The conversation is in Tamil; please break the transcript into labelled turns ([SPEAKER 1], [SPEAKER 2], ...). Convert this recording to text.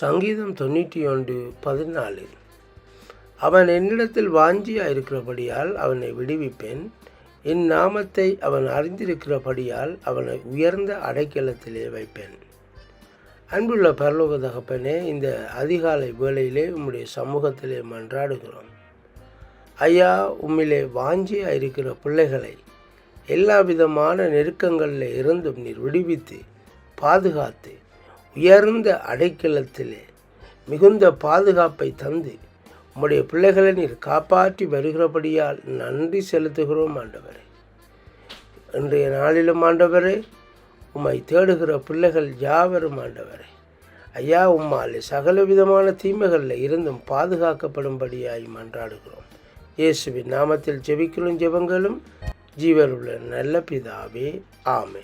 [SPEAKER 1] சங்கீதம் தொண்ணூற்றி ஒன்று பதினாலு. அவன் என்னிடத்தில் வாஞ்சியா இருக்கிறபடியால் அவனை விடுவிப்பேன். என் நாமத்தை அவன் அறிந்திருக்கிறபடியால் அவனை உயர்ந்த அடைக்கலத்திலே வைப்பேன். அன்புள்ள பரலோக தகப்பனே இந்த அதிகாலை வேளையிலே உம்முடைய சமூகத்திலே மன்றாடுகிறோம். ஐயா உம்மிலே வாஞ்சியாக இருக்கிற பிள்ளைகளை எல்லா விதமான நெருக்கங்களில் இருந்தும் நீர் விடுவித்து பாதுகாத்து உயர்ந்த அடைக்கலத்திலே மிகுந்த பாதுகாப்பை தந்து உம்முடைய பிள்ளைகளை நீர் காப்பாற்றி வருகிறபடியால் நன்றி செலுத்துகிறோம் ஆண்டவரே. இன்றைய நாளிலும் ஆண்டவரே உம்மை தேடுகிற பிள்ளைகள் யாவரும் ஆண்டவரே. ஐயா உம்மாலே சகல விதமான தீமைகளில் இருந்தும் பாதுகாக்கப்படும்படியாய் மன்றாடுகிறோம் இயேசுவின் நாமத்தில் ஜெபிக்கலும் ஜெபங்களும். ஜீவருள்ள நல்ல பிதாவே ஆமே